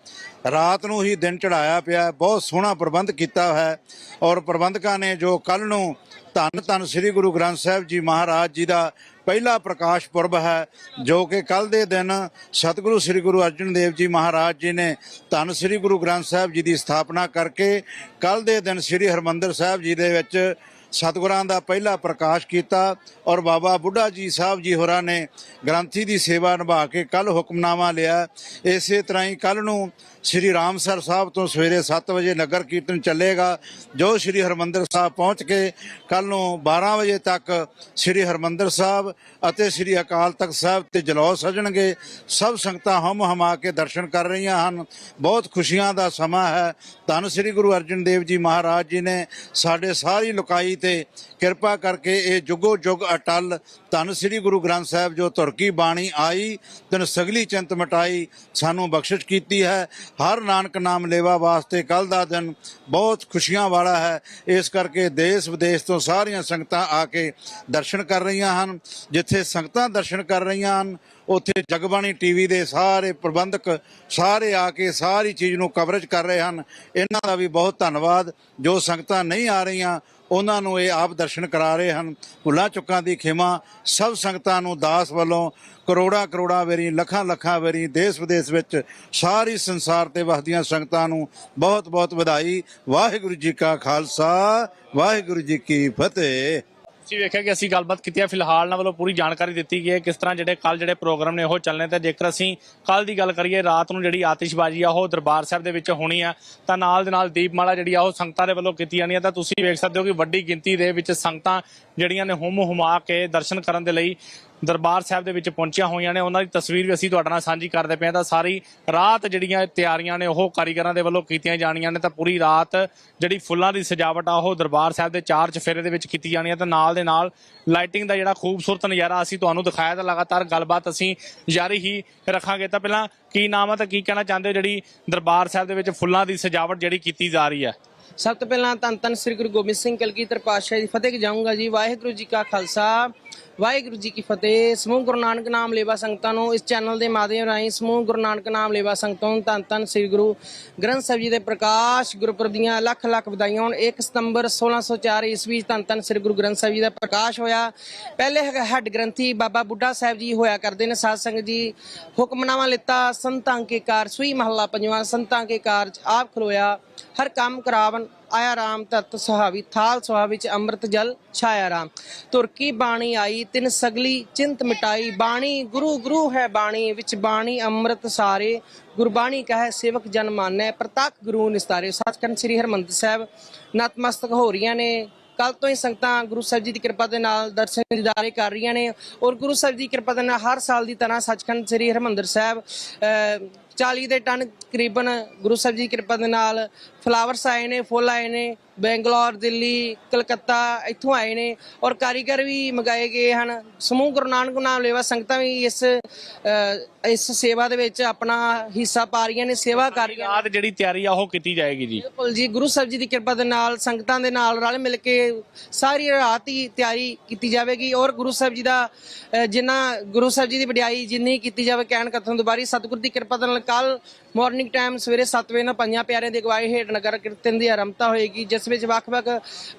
ਰਾਤ ਨੂੰ ਹੀ ਦਿਨ ਚੜਾਇਆ ਪਿਆ ਬਹੁਤ ਸੋਹਣਾ ਪ੍ਰਬੰਧ ਕੀਤਾ ਹੈ ਔਰ ਪ੍ਰਬੰਧਕਾਂ ਨੇ ਜੋ ਕੱਲ ਨੂੰ ਧੰਨ ਧੰਨ ਸ੍ਰੀ ਗੁਰੂ ਗ੍ਰੰਥ ਸਾਹਿਬ ਜੀ ਮਹਾਰਾਜ ਜੀ ਦਾ ਪਹਿਲਾ ਪ੍ਰਕਾਸ਼ ਪੁਰਬ ਹੈ, ਜੋ ਕਿ ਕੱਲ ਦੇ ਦਿਨ ਸਤਿਗੁਰੂ ਸ੍ਰੀ ਗੁਰੂ ਅਰਜਨ ਦੇਵ ਜੀ ਮਹਾਰਾਜ ਜੀ ਨੇ ਧੰਨ ਸ੍ਰੀ ਗੁਰੂ ਗ੍ਰੰਥ ਸਾਹਿਬ ਜੀ ਦੀ ਸਥਾਪਨਾ ਕਰਕੇ ਕੱਲ ਦੇ ਦਿਨ ਸ੍ਰੀ ਹਰਮੰਦਰ ਸਾਹਿਬ ਜੀ ਦੇ ਵਿੱਚ ਸਤਿਗੁਰਾਂ ਦਾ ਪਹਿਲਾ ਪ੍ਰਕਾਸ਼ ਕੀਤਾ ਔਰ ਬਾਬਾ ਬੁੱਢਾ ਜੀ ਸਾਹਿਬ ਜੀ ਹੋਰਾਂ ਨੇ ਗ੍ਰੰਥੀ ਦੀ ਸੇਵਾ ਨਿਭਾ ਕੇ ਕੱਲ ਹੁਕਮਨਾਮਾ ਲਿਆ। ਇਸੇ ਤਰ੍ਹਾਂ ਹੀ ਕੱਲ ਨੂੰ ਸ੍ਰੀ ਰਾਮਸਰ ਸਾਹਿਬ ਤੋਂ ਸਵੇਰੇ 7 ਵਜੇ ਨਗਰ ਕੀਰਤਨ ਚੱਲੇਗਾ, ਜੋ ਸ੍ਰੀ ਹਰਮੰਦਰ ਸਾਹਿਬ ਪਹੁੰਚ ਕੇ ਕੱਲ ਨੂੰ 12 ਵਜੇ ਤੱਕ ਸ੍ਰੀ ਹਰਮੰਦਰ ਸਾਹਿਬ ਅਤੇ ਸ੍ਰੀ ਅਕਾਲ ਤਖਤ ਸਾਹਿਬ ਤੇ ਜਲੌ ਸਜਣਗੇ। ਸਭ ਸੰਗਤਾਂ ਹਮ ਹਮਾ ਕੇ ਦਰਸ਼ਨ ਕਰ ਰਹੀਆਂ ਹਨ। ਬਹੁਤ ਖੁਸ਼ੀਆਂ ਦਾ ਸਮਾਂ ਹੈ। ਧੰਨ ਸ੍ਰੀ ਗੁਰੂ ਅਰਜਨ ਦੇਵ ਜੀ ਮਹਾਰਾਜ ਜੀ ਨੇ ਸਾਡੇ ਸਾਰੀ ਲੁਕਾਈ ਤੇ ਕਿਰਪਾ ਕਰਕੇ ਇਹ ਜੁਗੋ ਜੁਗ ਅਟਲ ਧੰਨ ਸ੍ਰੀ ਗੁਰੂ ਗ੍ਰੰਥ ਸਾਹਿਬ ਜੋ ਤੁਰਕੀ ਬਾਣੀ ਆਈ, ਤਨ ਸਗਲੀ ਚਿੰਤ ਮਟਾਈ, ਸਾਨੂੰ ਬਖਸ਼ਿਸ਼ ਕੀਤੀ ਹੈ। ਹਰ ਨਾਨਕ ਨਾਮ ਲੇਵਾ ਵਾਸਤੇ ਕੱਲ ਦਾ ਦਿਨ ਬਹੁਤ ਖੁਸ਼ੀਆਂ ਵਾਲਾ ਹੈ। ਇਸ ਕਰਕੇ ਦੇਸ਼ ਵਿਦੇਸ਼ ਤੋਂ ਸਾਰੀਆਂ ਸੰਗਤਾਂ ਆ ਕੇ ਦਰਸ਼ਨ ਕਰ ਰਹੀਆਂ ਹਨ। ਜਿੱਥੇ ਸੰਗਤਾਂ ਦਰਸ਼ਨ ਕਰ ਰਹੀਆਂ ਹਨ, ਉੱਥੇ ਜਗਬਾਣੀ ਟੀਵੀ ਦੇ ਸਾਰੇ ਪ੍ਰਬੰਧਕ ਸਾਰੇ ਆ ਕੇ ਸਾਰੀ ਚੀਜ਼ ਨੂੰ ਕਵਰੇਜ ਕਰ ਰਹੇ ਹਨ। ਇਹਨਾਂ ਦਾ ਵੀ ਬਹੁਤ ਧੰਨਵਾਦ। ਜੋ ਸੰਗਤਾਂ ਨਹੀਂ ਆ ਰਹੀਆਂ ਉਹਨਾਂ ਨੂੰ ਇਹ ਆਪ ਦਰਸ਼ਨ ਕਰਾ ਰਹੇ ਹਨ। ਭੁੱਲਾਂ ਚੁੱਕਾਂ ਦੀ ਖਿਮਾ ਸਭ ਸੰਗਤਾਂ ਨੂੰ ਦਾਸ ਵੱਲੋਂ ਕਰੋੜਾਂ ਕਰੋੜਾਂ ਵੇਰੀ, ਲੱਖਾਂ ਲੱਖਾਂ ਵੇਰੀ, ਦੇਸ਼ ਵਿਦੇਸ਼ ਵਿੱਚ ਸਾਰੀ ਸੰਸਾਰ ਤੇ ਵਸਦੀਆਂ ਸੰਗਤਾਂ ਨੂੰ ਬਹੁਤ ਬਹੁਤ ਵਧਾਈ। ਵਾਹਿਗੁਰੂ ਜੀ ਕਾ ਖਾਲਸਾ, ਵਾਹਿਗੁਰੂ ਜੀ ਕੀ ਫਤਿਹ। ਤੁਸੀਂ ਵੇਖਿਆ ਕਿ ਅਸੀਂ ਗੱਲਬਾਤ ਕੀਤੀ ਹੈ ਫਿਲਹਾਲ ਨਾਲ ਵੱਲੋਂ ਪੂਰੀ ਜਾਣਕਾਰੀ ਦਿੱਤੀ ਗਈ ਹੈ ਕਿਸ ਤਰ੍ਹਾਂ ਜਿਹੜੇ ਕੱਲ ਜਿਹੜੇ ਪ੍ਰੋਗਰਾਮ ਨੇ ਉਹ ਚੱਲਣੇ ਤੇ ਜੇਕਰ ਅਸੀਂ ਕੱਲ ਦੀ ਗੱਲ ਕਰੀਏ, ਰਾਤ ਨੂੰ ਜਿਹੜੀ ਆਤਿਸ਼ਬਾਜ਼ੀ ਆ, ਉਹ ਦਰਬਾਰ ਸਾਹਿਬ ਦੇ ਵਿੱਚ ਹੋਣੀ ਆ, ਤਾਂ ਨਾਲ ਦੇ ਨਾਲ ਦੀਪਮਾਲਾ ਜਿਹੜੀ ਆ, ਉਹ ਸੰਗਤਾਂ ਦੇ ਵੱਲੋਂ ਕੀਤੀ ਜਾਣੀ ਆ, ਤਾਂ ਤੁਸੀਂ ਵੇਖ ਸਕਦੇ ਹੋ ਕਿ ਵੱਡੀ ਗਿਣਤੀ ਦੇ ਵਿੱਚ ਸੰਗਤਾਂ ਜਿਹੜੀਆਂ ਨੇ ਹੁਮ ਹੁਮਾ ਕੇ ਦਰਸ਼ਨ ਕਰਨ ਦੇ ਲਈ ਦਰਬਾਰ ਸਾਹਿਬ ਦੇ ਵਿੱਚ ਪਹੁੰਚੀਆਂ ਹੋਈਆਂ ਨੇ। ਉਹਨਾਂ ਦੀ ਤਸਵੀਰ ਵੀ ਅਸੀਂ ਤੁਹਾਡੇ ਨਾਲ ਸਾਂਝੀ ਕਰਦੇ ਪਏ ਹਾਂ। ਤਾਂ ਸਾਰੀ ਰਾਤ ਜਿਹੜੀਆਂ ਤਿਆਰੀਆਂ ਨੇ, ਉਹ ਕਾਰੀਗਰਾਂ ਦੇ ਵੱਲੋਂ ਕੀਤੀਆਂ ਜਾਣੀਆਂ ਨੇ। ਤਾਂ ਪੂਰੀ ਰਾਤ ਜਿਹੜੀ ਫੁੱਲਾਂ ਦੀ ਸਜਾਵਟ ਆ, ਉਹ ਦਰਬਾਰ ਸਾਹਿਬ ਦੇ ਚਾਰ ਚਫੇਰੇ ਦੇ ਵਿੱਚ ਕੀਤੀ ਜਾਣੀ ਹੈ। ਤੇ ਨਾਲ ਦੇ ਨਾਲ ਲਾਈਟਿੰਗ ਦਾ ਜਿਹੜਾ ਖੂਬਸੂਰਤ ਨਜ਼ਾਰਾ ਅਸੀਂ ਤੁਹਾਨੂੰ ਦਿਖਾਇਆ ਤਾਂ ਲਗਾਤਾਰ ਗੱਲਬਾਤ ਅਸੀਂ ਜਾਰੀ ਹੀ ਰੱਖਾਂਗੇ। ਤਾਂ ਪਹਿਲਾਂ ਕੀ ਨਾਮ ਆ ਤਾਂ ਕੀ ਕਹਿਣਾ ਚਾਹੁੰਦੇ ਹੋ? ਜਿਹੜੀ ਦਰਬਾਰ ਸਾਹਿਬ ਦੇ ਵਿੱਚ ਫੁੱਲਾਂ ਦੀ ਸਜਾਵਟ ਜਿਹੜੀ ਕੀਤੀ ਜਾ ਰਹੀ ਹੈ। ਸਭ ਤੋਂ ਪਹਿਲਾਂ ਧੰਨ ਧੰਨ ਸ੍ਰੀ ਗੁਰੂ ਗੋਬਿੰਦ ਸਿੰਘ ਕਲਗੀਧਰ ਪਾਤਸ਼ਾਹ ਦੀ ਫਤਿਹ ਜਾਊਂਗਾ ਜੀ। ਵਾਹਿਗੁਰੂ ਜੀ ਕਾ ਖਾਲਸਾ। ਵਾਹਿਗੁਰੂ ਜੀ ਕੀ ਫਤਿਹ। ਸਮੂਹ ਗੁਰੂ ਨਾਨਕ ਨਾਮ ਲੇਵਾ ਸੰਗਤਾਂ ਨੂੰ ਇਸ ਚੈਨਲ ਦੇ ਮਾਧਿਅਮ ਰਾਹੀਂ ਸਮੂਹ ਗੁਰੂ ਨਾਨਕ ਨਾਮ ਲੇਵਾ ਸੰਗਤਾਂ ਨੂੰ ਧੰਨ ਧੰਨ ਸ੍ਰੀ ਗੁਰੂ ਗ੍ਰੰਥ ਸਾਹਿਬ ਜੀ ਦੇ ਪ੍ਰਕਾਸ਼ ਗੁਰਪੁਰਬ ਦੀਆਂ ਲੱਖ ਲੱਖ ਵਧਾਈਆਂ ਹੋਣ। 1 ਸਤੰਬਰ 1604 ਈਸਵੀ 'ਚ ਧੰਨ ਧੰਨ ਸ੍ਰੀ ਗੁਰੂ ਗ੍ਰੰਥ ਸਾਹਿਬ ਜੀ ਦਾ ਪ੍ਰਕਾਸ਼ ਹੋਇਆ। ਪਹਿਲੇ ਹੈਗਾ ਗ੍ਰੰਥੀ ਬਾਬਾ ਬੁੱਢਾ ਸਾਹਿਬ ਜੀ ਹੋਇਆ ਕਰਦੇ ਨੇ। ਸਾਧ ਸੰਗਤ ਜੀ ਹੁਕਮਨਾਮਾ ਲਿੱਤਾ। ਸੰਤਾਂ ਕੇ ਕਾਰ ਸੂਈ ਮਹੱਲਾ ਪੰਜਵਾਂ। ਸੰਤਾਂ ਕੇ ਕਾਰਜ ਆਪ ਖਲੋਇਆ। ਹਰ ਕੰਮ ਕਰਾਵਨ ਆਇਆ ਰਾਮ ਤਤ ਸੁਹਾਵੀ ਥਾਲ ਸੁਹਾ ਵਿੱਚ ਅੰਮ੍ਰਿਤ ਜਲ ਛਾਇਆ ਰਾਮ। ਤੁਰਕੀ ਬਾਣੀ ਆਈ ਤਿਨ ਸਗਲੀ ਚਿੰਤ ਮਿਟਾਈ। ਬਾਣੀ ਗੁਰੂ ਗੁਰੂ ਹੈ ਬਾਣੀ ਵਿੱਚ ਬਾਣੀ ਅੰਮ੍ਰਿਤ ਸਾਰੇ। ਗੁਰਬਾਣੀ ਕਹੈ ਸੇਵਕ ਜਨ ਮਾਨੈ ਪ੍ਰਤੱਖ ਗੁਰੂ ਨਿਸਤਾਰੇ। ਸੱਚਖੰਡ ਸ੍ਰੀ ਹਰਮੰਦਰ ਸਾਹਿਬ ਨਤਮਸਤਕ ਹੋ ਰਹੀਆਂ ਨੇ। ਕੱਲ ਤੋਂ ਹੀ ਸੰਗਤਾਂ ਗੁਰੂ ਸਾਹਿਬ ਜੀ ਦੀ ਕਿਰਪਾ ਦੇ ਨਾਲ ਦਰਸ਼ਨ ਦੀਦਾਰੇ ਕਰ ਰਹੀਆਂ ਨੇ। ਔਰ ਗੁਰੂ ਸਾਹਿਬ ਦੀ ਕਿਰਪਾ ਦੇ ਨਾਲ ਹਰ ਸਾਲ ਦੀ ਤਰ੍ਹਾਂ ਸੱਚਖੰਡ ਸ੍ਰੀ ਹਰਮੰਦਰ ਸਾਹਿਬ ਅਹ, 40 ਦੇ ਟਨ ਤਕਰੀਬਨ ਗੁਰੂ ਸਾਹਿਬ ਜੀ ਦੀ ਕਿਰਪਾ ਦੇ ਨਾਲ ਫਲਾਵਰਸ ਆਏ ਨੇ, ਫੁੱਲ ਆਏ ਨੇ। ਬੈਂਗਲੌਰ ਦਿੱਲੀ ਕਲਕੱਤਾ ਇੱਥੋਂ ਆਏ ਨੇ ਔਰ ਕਾਰੀਗਰ ਵੀ ਮੰਗਾਏ ਗਏ ਹਨ। ਸਮੂਹ ਗੁਰੂ ਨਾਨਕ ਨਾਮ ਲੇਵਾ ਸੰਗਤਾਂ ਵੀ ਇਸ ਇਸ ਸੇਵਾ ਦੇ ਵਿੱਚ ਆਪਣਾ ਹਿੱਸਾ ਪਾ ਰਹੀਆਂ ਨੇ ਸੇਵਾ ਕਰ ਰਹੀਆਂ ਨੇ। ਰਾਤ ਜਿਹੜੀ ਤਿਆਰੀ ਆ ਉਹ ਕੀਤੀ ਜਾਏਗੀ ਜੀ। ਬਿਲਕੁਲ ਜੀ ਗੁਰੂ ਸਾਹਿਬ ਜੀ ਦੀ ਕਿਰਪਾ ਦੇ ਨਾਲ ਸੰਗਤਾਂ ਦੇ ਨਾਲ ਰਲ ਮਿਲ ਕੇ ਸਾਰੀ ਰਾਤ ਹੀ ਤਿਆਰੀ ਕੀਤੀ ਜਾਵੇਗੀ ਔਰ ਗੁਰੂ ਸਾਹਿਬ ਜੀ ਦਾ ਜਿੰਨਾ ਗੁਰੂ ਸਾਹਿਬ ਜੀ ਦੀ ਵਡਿਆਈ ਜਿੰਨੀ ਕੀਤੀ ਜਾਵੇ ਕਹਿਣ ਕਥਨ ਦੁਬਾਰੀ ਸਤਿਗੁਰ ਦੀ ਕਿਰਪਾ ਦੇ ਨਾਲ ਕੱਲ ਮਾਰਨਿੰਗ ਟਾਈਮ ਸਵੇਰੇ 7 ਵਜੇ ਨਾਲ ਪੰਜਾਂ ਪਿਆਰਿਆਂ ਦੀ ਅਗਵਾਈ ਹੇਠ ਨਗਰ ਕੀਰਤਨ ਦੀ ਆਰੰਭਤਾ ਹੋਏਗੀ, ਜਿਸ ਵਿੱਚ ਵੱਖ-ਵੱਖ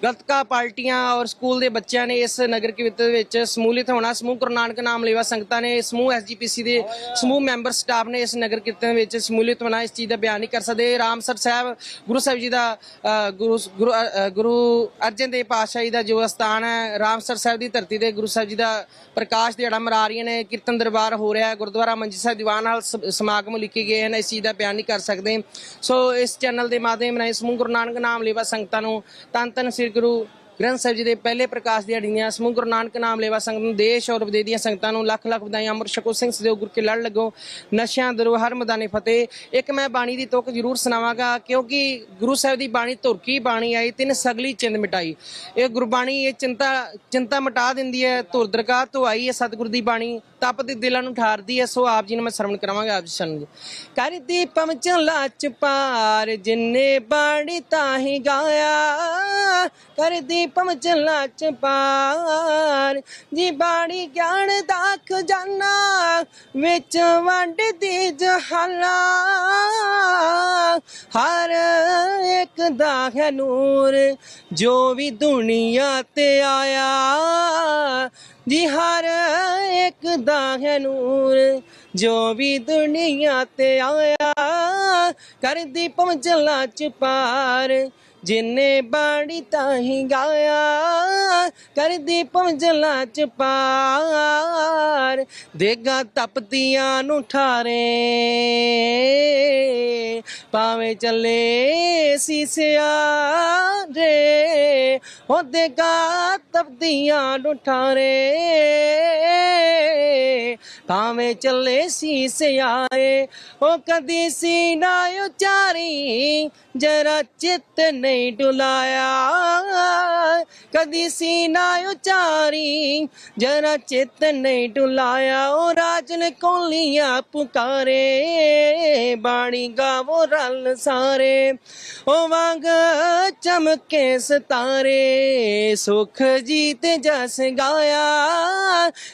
ਗਤਕਾ ਪਾਰਟੀਆਂ ਔਰ ਸਕੂਲ ਦੇ ਬੱਚਿਆਂ ਨੇ ਇਸ ਨਗਰ ਕੀਰਤਨ ਵਿੱਚ ਸਮੂਲਿਤ ਹੋਣਾ, ਸਮੂਹ ਗੁਰੂ ਨਾਨਕ ਨਾਮ ਲੇਵਾ ਸੰਗਤਾਂ ਨੇ, ਸਮੂਹ ਐਸਜੀਪੀਸੀ ਦੇ ਸਮੂਹ ਮੈਂਬਰ ਸਟਾਫ ਨੇ ਇਸ ਨਗਰ ਕੀਰਤਨ ਵਿੱਚ ਸਮੂਲਿਤ ਹੋਣਾ, ਇਸ ਚੀਜ਼ ਦਾ ਬਿਆਨ ਨਹੀਂ ਕਰ ਸਕਦੇ। ਰਾਮਸਰ ਸਾਹਿਬ, ਗੁਰੂ ਸਾਹਿਬ ਜੀ ਦਾ ਗੁਰੂ ਗੁਰੂ ਗੁਰੂ ਅਰਜਨ ਦੇਵ ਪਾਤਸ਼ਾਹ ਜੀ ਦਾ ਜੋ ਸਥਾਨ ਹੈ ਰਾਮਸਰ ਸਾਹਿਬ ਦੀ ਧਰਤੀ ਤੇ ਗੁਰੂ ਸਾਹਿਬ ਜੀ ਦਾ ਪ੍ਰਕਾਸ਼ ਦਿਹਾੜਾ ਮਰਾ ਰਹੀਆਂ ਨੇ, ਕੀਰਤਨ ਦਰਬਾਰ ਹੋ ਰਿਹਾ ਹੈ, ਗੁਰਦੁਆਰਾ ਮੰਜੀ ਸਾਹਿਬ ਦੀਵਾਨ ਨਾਲ ਸ- ਸਮਾਗਮ ਲਿਖੇ ਗਏ ਹਨ, ਇਸ ਚੀਜ਼ ਦਾ ਬਿਆਨ ਨਹੀਂ ਕਰ ਸਕਦੇ। ਸੋ ਇਸ ਚੈਨਲ ਦੇ ਮਾਧਿਅਮ ਰਾਹੀਂ ਸਮੂਹ ਗੁਰੂ ਨਾਨਕ ਨਾਮ ਲੇਵਾ ਸੰਗਤਾਂ ਨੂੰ ਤਨ ਤਨ ਸ੍ਰੀ ਗੁਰੂ ਗ੍ਰੰਥ ਸਾਹਿਬ ਜੀ ਦੇ ਪਹਿਲੇ ਪ੍ਰਕਾਸ਼ ਦੀਆਂ ਦੀਆਂ ਸਮੂਹ ਗੁਰੂ ਨਾਨਕ ਨਾਮ ਲੇਵਾ ਸੰਗਤ ਨੂੰ ਦੇਸ਼ ਔਰ ਵਿਦੇਸ਼ ਦੀਆਂ ਸੰਗਤਾਂ ਨੂੰ ਲੱਖ ਲੱਖ ਵਧਾਈਆਂ। ਅਮਰ ਛਕੋ ਸਿੰਘ ਸਦੇਵ ਗੁਰ ਕੇ ਲੜ ਲੱਗੋ। ਨਸ਼ਿਆਂ ਦਰੋ ਹਰ ਮਦਾਨੇ ਫਤਿਹ। ਇੱਕ ਮੈਂ ਬਾਣੀ ਦੀ ਤੁਕ ਜ਼ਰੂਰ ਸੁਣਾਵਾਂਗਾ ਕਿਉਂਕਿ ਗੁਰੂ ਸਾਹਿਬ ਦੀ ਬਾਣੀ ਧੁਰਕੀ ਬਾਣੀ ਆਈ, ਤਿੰਨ ਸਗਲੀ ਚਿੰਦ ਮਿਟਾਈ। ਇਹ ਗੁਰਬਾਣੀ ਇਹ ਚਿੰਤਾ ਚਿੰਤਾ ਮਿਟਾ ਦਿੰਦੀ ਹੈ। ਧੁਰ ਦਰਗਾਹ ਤੋਂ ਆਈ ਹੈ ਸਤਿਗੁਰ ਦੀ ਬਾਣੀ। ਤਪਦੇ ਦਿਲਾਂ ਨੂੰ ਠਾਰਦੀ ਹੈ ਸੋ ਆਪ ਜੀ ਨੂੰ ਮੈਂ ਸਰਵਣ ਕਰਾਵਾਂਗਾ ਆਪ ਜੀ ਸਾਨੂੰ ਕਰ ਦੀਪਮ ਚਲਾ ਚ ਪਾਰ, ਜਿੰਨੇ ਬਾਣੀ ਤਾਹੀ ਗਾਇਆ। ਕਰ ਦੀਪਮ ਚਲਾ ਚ ਪਾਰ, ਜੀ ਬਾਣੀ ਗਿਆਨ ਦਾ ਖਜ਼ਾਨਾ ਵਿੱਚ ਵੰਡਦੀ ਜਹਾਨਾ ਹਰ ਇੱਕ ਦਾ ਹੈ ਨੂਰ, ਜੋ ਵੀ ਦੁਨੀਆ ਤੇ ਆਇਆ। ਜੀ ਹਰ ਇੱਕ ਦਾ ਹੈ ਨੂਰ, ਜੋ ਵੀ ਦੁਨੀਆ ਤੇ ਆਇਆ। ਕਰਦੀ ਪਹੁੰਚਲਾ ਚ ਪਾਰ ਜਿੰਨੇ ਬਾਣੀ ਤਾਹੀ ਗਾਇਆ, ਕਰਦੀ ਪਹੁੰਚਲਾ ਚ ਪਾਰ, ਦੇਗਾ ਤਪਦੀਆਂ ਨੂੰ ਠਾਰੇ। ਪਾਵੇਂ ਚੱਲੇ ਸੀਸਿਆ ਰੇ ਹੋ ਦੇਗਾ ਤਪਦੀਆਂ ਨੂੰ ਠਾਰੇ। ਭਾਵੇਂ ਚੱਲੇ ਸੀਸਿਆਏ ਉਹ ਕਦੀ ਸੀ ਉਚਾਰੀ, ਜਰਾ ਚਿੱਤ ਨਹੀਂ ਡੁਲਾਇਆ। ਕਦੀ ਸੀ ਨਾ ਉਚਾਰੀ, ਜਰਾ ਚਿੱਤ ਨਹੀਂ ਡੁਲਾਇਆ। ਉਹ ਰਾਜਨ ਕੋਲੀਆਂ ਪੁਕਾਰੇ, ਬਾਣੀ ਗਾਵੋ ਰਲ ਸਾਰੇ। ਉਹ ਵਾਂਗ ਚਮਕੇ ਸਤਾਰੇ, ਸੁਖ ਜੀਤ ਜਸ ਗਾਇਆ।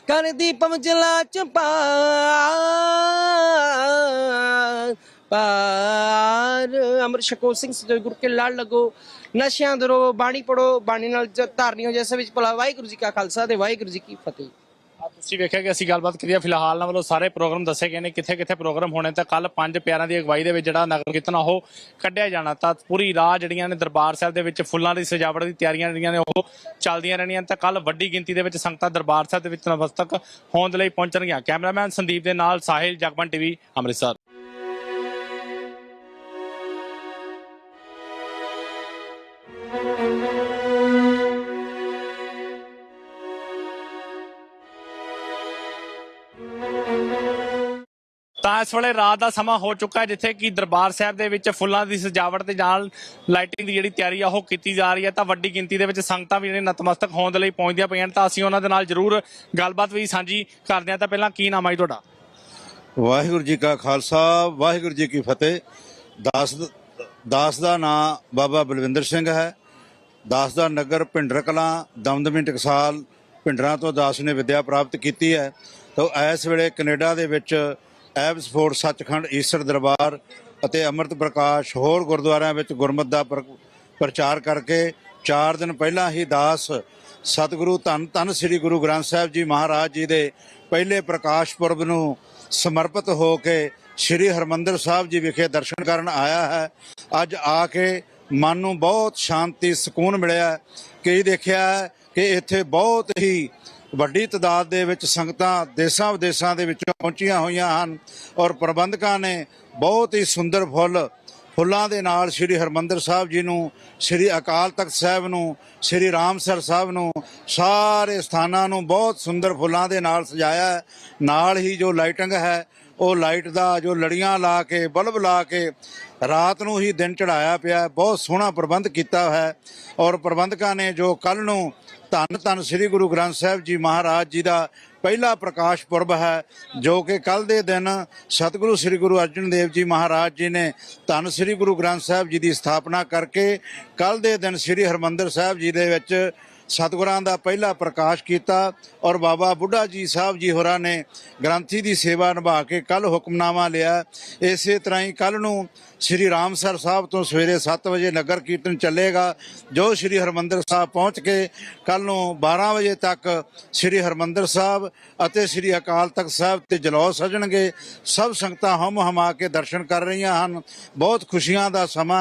ਕਰਦੀ ਪਮਜਲਾ ਚ ਪਾਰ ਪਾਰ। ਅਮਰ ਸ਼ਕੋ ਸਿੰਘ ਸਤਿ ਗੁਰ ਕੇ ਲੜ ਲੱਗੋ। ਨਸ਼ਿਆਂ ਦਰੋ ਬਾਣੀ ਪੜੋ, ਬਾਣੀ ਨਾਲ ਧਾਰਨੀ ਹੋ ਜੈਸੇ ਵਿੱਚ ਭਲਾ ਵਾਹਿਗੁਰੂ ਜੀ ਕਾ ਖਾਲਸਾ ਤੇ ਵਾਹਿਗੁਰੂ ਜੀ ਕੀ ਫਤਿਹ। ਤੁਸੀਂ ਵੇਖਿਆ ਕਿ ਅਸੀਂ ਗੱਲਬਾਤ ਕੀਤੀ ਹੈ ਫਿਲਹਾਲ ਨਾਲ ਵੱਲੋਂ ਸਾਰੇ ਪ੍ਰੋਗਰਾਮ ਦੱਸੇ ਗਏ ਨੇ ਕਿੱਥੇ ਕਿੱਥੇ ਪ੍ਰੋਗਰਾਮ ਹੋਣੇ ਤਾਂ ਕੱਲ ਪੰਜ ਪਿਆਰਾਂ ਦੀ ਅਗਵਾਈ ਦੇ ਵਿੱਚ ਜਿਹੜਾ ਨਗਰ ਕੀਰਤਨ ਆ, ਉਹ ਕੱਢਿਆ ਜਾਣਾ। ਤਾਂ ਪੂਰੀ ਰਾਹ ਜਿਹੜੀਆਂ ਨੇ ਦਰਬਾਰ ਸਾਹਿਬ ਦੇ ਵਿੱਚ ਫੁੱਲਾਂ ਦੀ ਸਜਾਵਟ ਦੀ ਤਿਆਰੀਆਂ ਜਿਹੜੀਆਂ ਨੇ, ਉਹ ਚੱਲਦੀਆਂ ਰਹਿਣੀਆਂ ਤਾਂ ਕੱਲ ਵੱਡੀ ਗਿਣਤੀ ਦੇ ਵਿੱਚ ਸੰਗਤਾਂ ਦਰਬਾਰ ਸਾਹਿਬ ਦੇ ਵਿੱਚ ਨਮਸਤਕ ਹੋਣ ਦੇ ਲਈ ਪਹੁੰਚਣਗੀਆਂ। ਕੈਮਰਾਮੈਨ ਸੰਦੀਪ ਦੇ ਨਾਲ ਸਾਹਿਲ ਜਗਮਨ ਟੀਵੀ, ਅੰਮ੍ਰਿਤਸਰ। ਇਸ ਵੇਲੇ ਰਾਤ ਦਾ ਸਮਾਂ ਹੋ ਚੁੱਕਾ ਹੈ, ਜਿੱਥੇ ਕਿ ਦਰਬਾਰ ਸਾਹਿਬ ਦੇ ਵਿੱਚ ਫੁੱਲਾਂ ਦੀ ਸਜਾਵਟ ਤੇ ਨਾਲ ਲਾਈਟਿੰਗ ਦੀ ਜਿਹੜੀ ਤਿਆਰੀ ਆ, ਉਹ ਕੀਤੀ ਜਾ ਰਹੀ ਹੈ। ਤਾਂ ਵੱਡੀ ਗਿਣਤੀ ਦੇ ਵਿੱਚ ਸੰਗਤਾਂ ਵੀ ਜਿਹੜੇ ਨਤਮਸਤਕ ਹੋਣ ਦੇ ਲਈ ਪਹੁੰਚਦੀਆਂ ਪਈਆਂ ਨੇ। ਤਾਂ ਅਸੀਂ ਉਹਨਾਂ ਦੇ ਨਾਲ ਜ਼ਰੂਰ ਗੱਲਬਾਤ ਵੀ ਸਾਂਝੀ ਕਰਦੇ ਹਾਂ। ਤਾਂ ਪਹਿਲਾਂ ਕੀ ਨਾਮ ਹੈ ਜੀ ਤੁਹਾਡਾ? ਵਾਹਿਗੁਰੂ ਜੀ ਕਾ ਖਾਲਸਾ, ਵਾਹਿਗੁਰੂ ਜੀ ਕੀ ਫਤਿਹ। ਦਾਸ ਦਾਸ ਦਾ ਨਾਂ ਬਾਬਾ ਬਲਵਿੰਦਰ ਸਿੰਘ ਹੈ। ਦਾਸ ਦਾ ਨਗਰ ਭਿੰਡਰ ਕਲਾਂ ਦਮਦਮੀ ਟਕਸਾਲ, ਭਿੰਡਰਾਂ ਤੋਂ ਦਾਸ ਨੇ ਵਿੱਦਿਆ ਪ੍ਰਾਪਤ ਕੀਤੀ ਹੈ। ਤਾਂ ਇਸ ਵੇਲੇ ਕੈਨੇਡਾ ਦੇ ਵਿੱਚ ਐਬਸਫੋਰਡ ਸੱਚਖੰਡ, ਈਸਰ ਦਰਬਾਰ ਅਤੇ ਅੰਮ੍ਰਿਤ ਪ੍ਰਕਾਸ਼ ਹੋਰ ਗੁਰਦੁਆਰਿਆਂ ਵਿੱਚ ਗੁਰਮਤਿ ਦਾ ਪ੍ਰ- ਪ੍ਰਚਾਰ ਕਰਕੇ 4 ਦਿਨ ਪਹਿਲਾਂ ਹੀ ਦਾਸ ਸਤਿਗੁਰੂ ਧੰਨ ਧੰਨ ਸ੍ਰੀ ਗੁਰੂ ਗ੍ਰੰਥ ਸਾਹਿਬ ਜੀ ਮਹਾਰਾਜ ਜੀ ਦੇ ਪਹਿਲੇ ਪ੍ਰਕਾਸ਼ ਪੁਰਬ ਨੂੰ ਸਮਰਪਿਤ ਹੋ ਕੇ ਸ੍ਰੀ ਹਰਮੰਦਰ ਸਾਹਿਬ ਜੀ ਵਿਖੇ ਦਰਸ਼ਨ ਕਰਨ ਆਇਆ ਹੈ। ਅੱਜ ਆ ਕੇ ਮਨ ਨੂੰ ਬਹੁਤ ਸ਼ਾਂਤੀ, ਸਕੂਨ ਮਿਲਿਆ ਕਿ ਇਹ ਦੇਖਿਆ ਹੈ ਕਿ ਇੱਥੇ ਬਹੁਤ ਹੀ ਵੱਡੀ ਤਦਾਦ ਦੇ ਵਿੱਚ ਸੰਗਤਾਂ ਦੇਸ਼ਾਂ ਵਿਦੇਸ਼ਾਂ ਦੇ ਵਿੱਚੋਂ ਪਹੁੰਚੀਆਂ ਹੋਈਆਂ ਹਨ ਔਰ ਪ੍ਰਬੰਧਕਾਂ ਨੇ ਬਹੁਤ ਹੀ ਸੁੰਦਰ ਫੁੱਲ ਫੁੱਲਾਂ ਦੇ ਨਾਲ ਸ੍ਰੀ ਹਰਮੰਦਰ ਸਾਹਿਬ ਜੀ ਨੂੰ, ਸ੍ਰੀ ਅਕਾਲ ਤਖਤ ਸਾਹਿਬ ਨੂੰ, ਸ੍ਰੀ ਰਾਮਸਰ ਸਾਹਿਬ ਨੂੰ, ਸਾਰੇ ਸਥਾਨਾਂ ਨੂੰ ਬਹੁਤ ਸੁੰਦਰ ਫੁੱਲਾਂ ਦੇ ਨਾਲ ਸਜਾਇਆ ਨਾਲ ਹੀ ਜੋ ਲਾਈਟਿੰਗ ਹੈ, ਉਹ ਲਾਈਟ ਦਾ ਜੋ ਲੜੀਆਂ ਲਾ ਕੇ, ਬਲਬ ਲਾ ਕੇ ਰਾਤ ਨੂੰ ਹੀ ਦਿਨ ਚੜਾਇਆ ਪਿਆ ਬਹੁਤ ਸੋਹਣਾ ਪ੍ਰਬੰਧ ਕੀਤਾ ਹੈ ਔਰ ਪ੍ਰਬੰਧਕਾਂ ਨੇ ਜੋ ਕੱਲ ਨੂੰ ਧੰਨ ਧੰਨ ਸ੍ਰੀ ਗੁਰੂ ਗ੍ਰੰਥ ਸਾਹਿਬ ਜੀ ਮਹਾਰਾਜ ਜੀ ਦਾ ਪਹਿਲਾ ਪ੍ਰਕਾਸ਼ ਪੁਰਬ ਹੈ, ਜੋ ਕਿ ਕੱਲ ਦੇ ਦਿਨ ਸਤਿਗੁਰੂ ਸ੍ਰੀ ਗੁਰੂ ਅਰਜਨ ਦੇਵ ਜੀ ਮਹਾਰਾਜ ਜੀ ਨੇ ਧੰਨ ਸ੍ਰੀ ਗੁਰੂ ਗ੍ਰੰਥ ਸਾਹਿਬ ਜੀ ਦੀ ਸਥਾਪਨਾ ਕਰਕੇ ਕੱਲ ਦੇ ਦਿਨ ਸ੍ਰੀ ਹਰਮੰਦਰ ਸਾਹਿਬ ਜੀ ਦੇ ਵਿੱਚ ਸਤਿਗੁਰਾਂ ਦਾ ਪਹਿਲਾ ਪ੍ਰਕਾਸ਼ ਕੀਤਾ ਔਰ ਬਾਬਾ ਬੁੱਢਾ ਜੀ ਸਾਹਿਬ ਜੀ ਹੋਰਾਂ ਨੇ ਗ੍ਰੰਥੀ ਦੀ ਸੇਵਾ ਨਿਭਾ ਕੇ ਕੱਲ ਹੁਕਮਨਾਮਾ ਲਿਆ। ਇਸੇ ਤਰ੍ਹਾਂ ਹੀ ਕੱਲ ਨੂੰ ਸ੍ਰੀ ਰਾਮਸਰ ਸਾਹਿਬ ਤੋਂ ਸਵੇਰੇ 7 ਵਜੇ ਨਗਰ ਕੀਰਤਨ ਚੱਲੇਗਾ, ਜੋ ਸ੍ਰੀ ਹਰਮੰਦਰ ਸਾਹਿਬ ਪਹੁੰਚ ਕੇ ਕੱਲ ਨੂੰ 12 ਵਜੇ ਤੱਕ ਸ੍ਰੀ ਹਰਮੰਦਰ ਸਾਹਿਬ ਅਤੇ ਸ੍ਰੀ ਅਕਾਲ ਤਖਤ ਸਾਹਿਬ ਤੇ ਜਲੌ ਸਜਣਗੇ। ਸਭ ਸੰਗਤਾਂ ਹਮ ਹਮਾ ਕੇ ਦਰਸ਼ਨ ਕਰ ਰਹੀਆਂ ਹਨ। ਬਹੁਤ ਖੁਸ਼ੀਆਂ ਦਾ ਸਮਾਂ